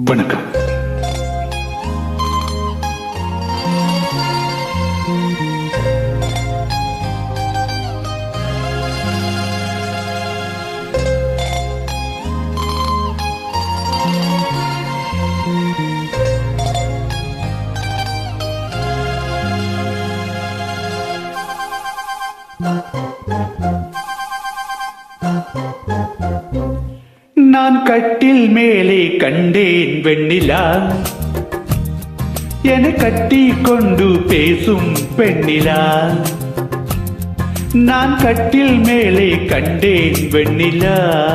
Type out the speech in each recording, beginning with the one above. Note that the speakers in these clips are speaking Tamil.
வணக்கம் Thank you. நான் கட்டில் மேலே கண்டேன் வெண்ணிலா. என கட்டி கொண்டு பேசும் பெண்ணிலா. நான் கட்டில் மேலே கண்டேன் வெண்ணிலா.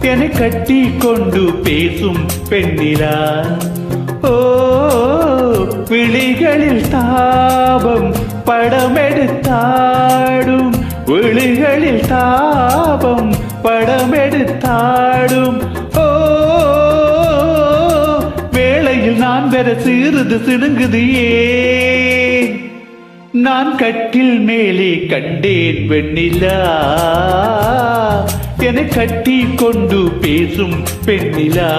என கட்டி கொண்டு பேசும் பெண்ணிலா. ஓ விழிகளில் தாபம் படமெடுத்தாடும். விழிகளில் தாபம் படமெடுத்தாடும். ஓ வேளையில் நான் பெற சிறுது சிடுங்குது ஏன்? நான் கட்டில் மேலே கண்டேன் வெண்ணிலா. என கட்டி கொண்டு பேசும் பெண்ணிலா.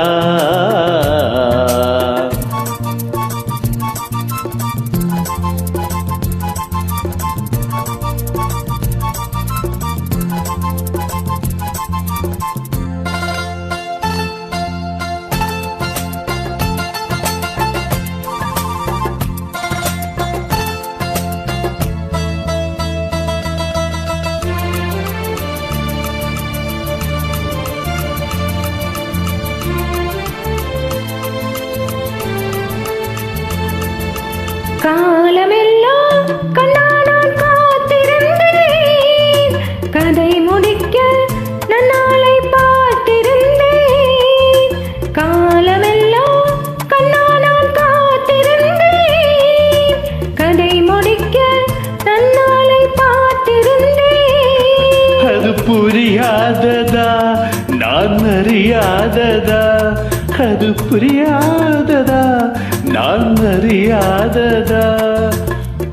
காலமெல்லாம் கண்ணா காத்திருந்தேன். கதை முடிக்க நான் நாளை பார்த்திருந்தேன். காலமெல்லாம் கண்ணா காத்திருந்தேன். கதை முடிக்க நான் நாளை பார்த்திருந்தேன். அது அது புரியாததா? நான் அறியாததா?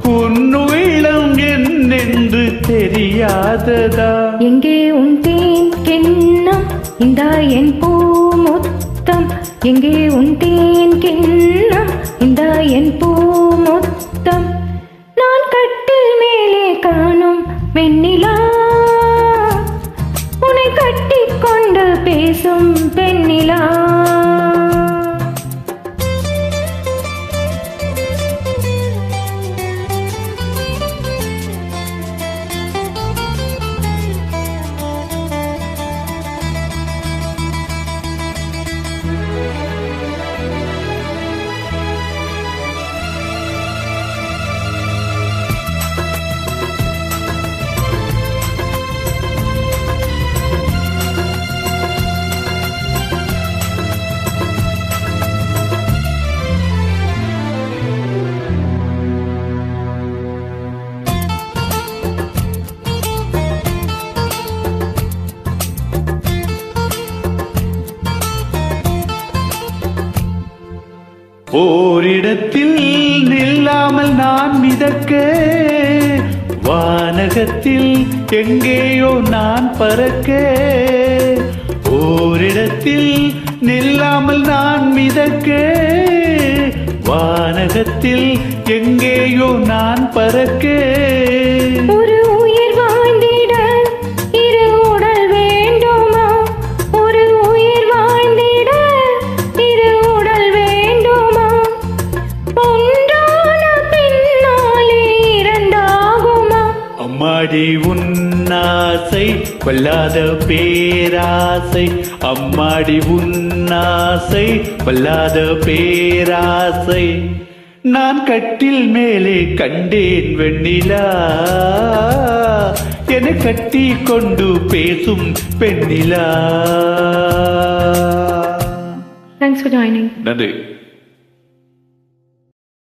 உன்னுயிலம் என்னென்று தெரியாததா? எங்கே உன் தேன் கிண்ணம்? இந்த என் பூ மொத்தம். எங்கே உன் தேன் கிண்ணம்? இந்த என் பூ மொத்தம். நான் கட்டில் மேலே காணும் வெண்ணிலா ஓரிடத்தில் நில்லாமல் நான் மிதக்க வானகத்தில் எங்கேயோ நான் பறக்க. ஓரிடத்தில் நில்லாமல் நான் மிதக்க வானகத்தில் எங்கேயோ நான் பறக்க. அம்மாடி உன்னாசை வல்லாத பேராசை. அம்மாடி உன்னாசை வல்லாத பேராசை. நான் கட்டில் மேலே கண்டேன் வெண்ணிலா. என கட்டி கொண்டு பேசும் பெண்ணிலா. தேங்க்ஸ் ஃபார் ஜாயினிங் நன்றி.